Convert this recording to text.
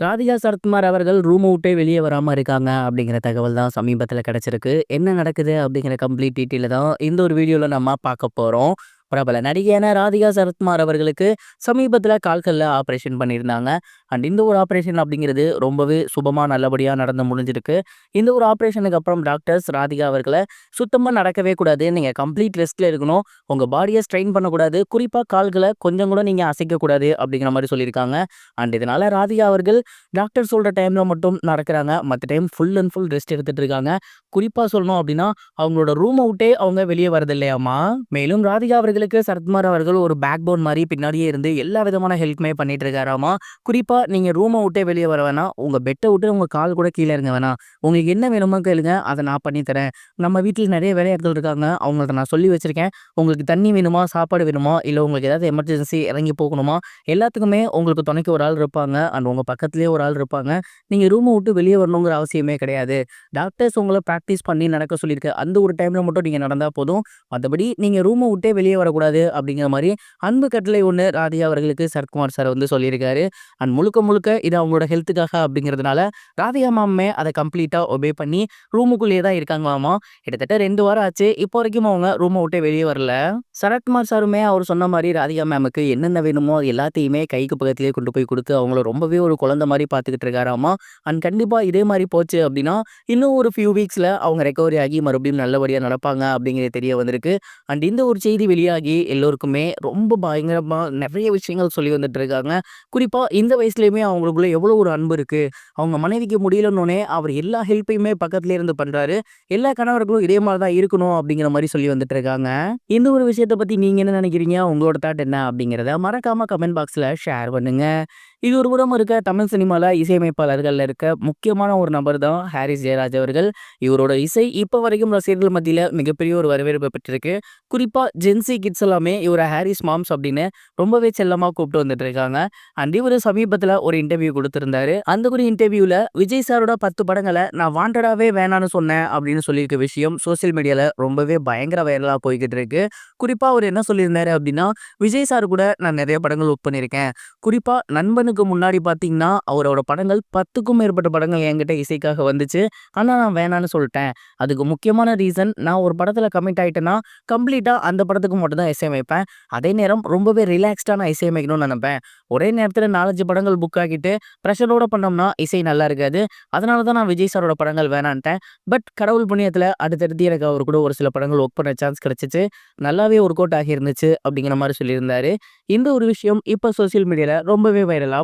ராதிகா சரத்குமார் அவர்கள் ரூம் அவுட்டே வெளியே வராமல் இருக்காங்க அப்படிங்கிற தகவல் தான் சமீபத்தில் கிடச்சிருக்கு. என்ன நடக்குது அப்படிங்கிற கம்ப்ளீட் டீட்டெயில் தான் இந்த ஒரு வீடியோவில் நம்ம பார்க்க போகிறோம் பிரபல நடிகையான ராதிகா சரத்குமார் அவர்களுக்கு சமீபத்தில் கால்களில் ஆப்ரேஷன் பண்ணியிருந்தாங்க. அண்ட் இந்த ஒரு ஆப்ரேஷன் அப்படிங்கிறது ரொம்பவே சுபமாக நல்லபடியாக நடந்து முடிஞ்சிருக்கு. இந்த ஒரு ஆப்ரேஷனுக்கு அப்புறம் டாக்டர்ஸ் ராதிகா அவர்களை சுத்தமாக நடக்கவே கூடாது. நீங்கள் கம்ப்ளீட் ரெஸ்ட்டில் இருக்கணும். உங்கள் பாடியை ஸ்ட்ரெயின் பண்ணக்கூடாது. குறிப்பாக கால்களை கொஞ்சம் கூட நீங்கள் அசைக்கக்கூடாது அப்படிங்கிற மாதிரி சொல்லியிருக்காங்க. அண்ட் இதனால் ராதிகா அவர்கள் டாக்டர் சொல்கிற டைமில் மட்டும் நடக்கிறாங்க மற்ற time full and full rest எடுத்துகிட்டு இருக்காங்க. குறிப்பாக சொல்லணும் அப்படின்னா, அவங்களோட ரூம் அவுட்டே அவங்க வெளியே வரதில்லையாமா. மேலும் ராதிகா அவர்கள் அவங்களுக்கு சரத்குமார் அவர்கள் ஒரு பேக் போன் மாதிரி பின்னாடியே இருந்து எல்லா விதமான ஹெல்ப்புமே பண்ணிட்டு இருக்காராமா. குறிப்பா நீங்க ரூமை விட்டே வெளியே வர வேணாம். உங்க பெட்டை விட்டு உங்க கால் கூட கீழே இறங்க வேணாம். உங்களுக்கு என்ன வேணுமோ கேளுங்க. அதை நான் பண்ணி தரேன். நம்ம வீட்டில் நிறைய வேலையாட்கள் இருக்காங்க. அவங்கள்ட்ட நான் சொல்லி வச்சிருக்கேன். உங்களுக்கு தண்ணி வேணுமா? சாப்பாடு வேணுமா? இல்ல உங்களுக்கு ஏதாவது எமர்ஜென்சி இறங்கி போகணுமா? எல்லாத்துக்குமே உங்களுக்கு துணைக்கு ஒரு ஆள் இருப்பாங்க. அண்ட் உங்க பக்கத்துலேயே ஒரு ஆள் இருப்பாங்க. நீங்க ரூமை விட்டு வெளியே வரணுங்கிற அவசியமே கிடையாது. டாக்டர்ஸ் உங்களை ப்ராக்டிஸ் பண்ணி நடக்க சொல்லியிருக்க அந்த ஒரு டைம்ல மட்டும் நீங்க நடந்தா போதும். மற்றபடி நீங்க ரூமை விட்டே வெளியே வரக்கூடாது அப்படிங்கிற மாதிரி அன்பு கட்டளை ஒன்று ராதிகா அவர்களுக்கு சரத்குமார் சார் வந்து சொல்லியிருக்காரு. அண்ட் முழுக்க முழுக்க இது அவங்களோட ஹெல்த்துக்காக அப்படிங்கிறதுனால ராதிகா மாமே அதை கம்ப்ளீட்டாக ஒபே பண்ணி ரூமுக்குள்ளேயே தான் இருக்காங்களாமா. கிட்டத்தட்ட ரெண்டு வாரம் ஆச்சு. இப்போ வரைக்கும் அவங்க ரூமை விட்டே வெளியே வரல. சரத்குமார் சாருமே அவர் சொன்ன மாதிரி ராதிகா மேமுக்கு என்னென்ன வேணுமோ அது எல்லாத்தையுமே கைக்கு பக்கத்திலேயே கொண்டு போய் கொடுத்து அவங்கள ரொம்பவே ஒரு குழந்தை மாதிரி பார்த்துக்கிட்டு இருக்காராமா. அண்ட் கண்டிப்பாக இதே மாதிரி போச்சு அப்படின்னா, இன்னும் ஒரு ஃபியூ வீக்ஸில் அவங்க ரெக்கவரி ஆகி மறுபடியும் நல்லபடியாக நடப்பாங்க அப்படிங்கிறது தெரிய வந்திருக்கு. அண்ட் இந்த ஒரு செய்தி வெளியாக எல்லோருக்குமே ரொம்ப பயங்கரமாக நிறைய விஷயங்கள் சொல்லி வந்துட்டு இருக்காங்க. குறிப்பாக இந்த வயசுலேயுமே அவங்களுக்குள்ள எவ்வளோ ஒரு அன்பு இருக்குது அவங்க மனைவிக்கு முடியலன்னொன்னே அவர் எல்லா ஹெல்ப்பையுமே பக்கத்துலேயே இருந்து பண்ணுறாரு எல்லா கணவர்களும் இதே மாதிரி தான் இருக்கணும் அப்படிங்கிற மாதிரி சொல்லி வந்துட்டு இருக்காங்க. இந்த ஒரு விஷயத்தை பற்றி நீங்கள் என்ன நினைக்கிறீங்க? உங்களோட தாட் என்ன? அப்படிங்கிறத மறக்காமல் கமெண்ட் பாக்ஸில் ஷேர் பண்ணுங்கள் இது ஒரு புறம் இருக்க தமிழ் சினிமாவில் இசையமைப்பாளர்கள் இருக்க முக்கியமான ஒரு நபர் தான் ஹாரிஸ் ஜெயராஜ் அவர்கள். இவரோட இசை இப்போ வரைக்கும் ரசிகர்கள் மத்தியில் மிகப்பெரிய ஒரு வரவேற்பு பெற்றிருக்கு. குறிப்பாக ஜென்சி கிட்ஸ் எல்லாமே இவரை ஹாரிஸ் மாம்ஸ் அப்படின்னு ரொம்பவே செல்லமாக கூப்பிட்டு வந்துட்டு இருக்காங்க. அண்ட் இவரு சமீபத்தில் ஒரு இன்டர்வியூ கொடுத்துருந்தாரு அந்த ஒரு இன்டர்வியூவில் விஜய் சாரோட பத்து படங்களை நான் வாண்டடாகவே வேணான்னு சொன்னேன் அப்படின்னு சொல்லியிருக்க விஷயம் சோசியல் மீடியாவில் ரொம்பவே பயங்கர வைரலாக போய்கிட்டு இருக்கு. குறிப்பாக அவர் என்ன சொல்லியிருந்தாரு அப்படின்னா, விஜய் சார் கூட நான் நிறைய படங்கள் ஒர்க் பண்ணியிருக்கேன். குறிப்பாக நண்பனு நண்பனுக்கு முன்னாடி பார்த்தீங்கன்னா, அவரோட படங்கள் 10க்கும் மேற்பட்ட படங்கள் என்கிட்ட இசைக்காக வந்துச்சு. ஆனால் நான் வேணான்னு சொல்லிட்டேன் அதுக்கு முக்கியமான ரீசன் நான் ஒரு படத்தில் கமிட் ஆகிட்டேன்னா கம்ப்ளீட்டாக அந்த படத்துக்கு மட்டும் தான் இசையமைப்பேன். அதே நேரம் ரொம்பவே ரிலாக்ஸ்டாக நான் இசையமைக்கணும்னு நினைப்பேன் ஒரே நேரத்தில் நாலஞ்சு படங்கள் புக் ஆகிட்டு ப்ரெஷரோடு பண்ணோம்னா இசை நல்லா இருக்காது. அதனால தான் நான் விஜய் சாரோட படங்கள் வேணான்ட்டேன். பட் கடவுள் புண்ணியத்தில் அடுத்தடுத்து எனக்கு அவர் கூட ஒரு சில படங்கள் ஒர்க் பண்ண சான்ஸ் கிடச்சிச்சு நல்லாவே ஒர்க் அவுட் ஆகியிருந்துச்சு அப்படிங்கிற மாதிரி சொல்லியிருந்தாரு. இந்த ஒரு விஷயம் இப்போ சோசியல் மீடியாவில் ரொம்பவே வைரலாக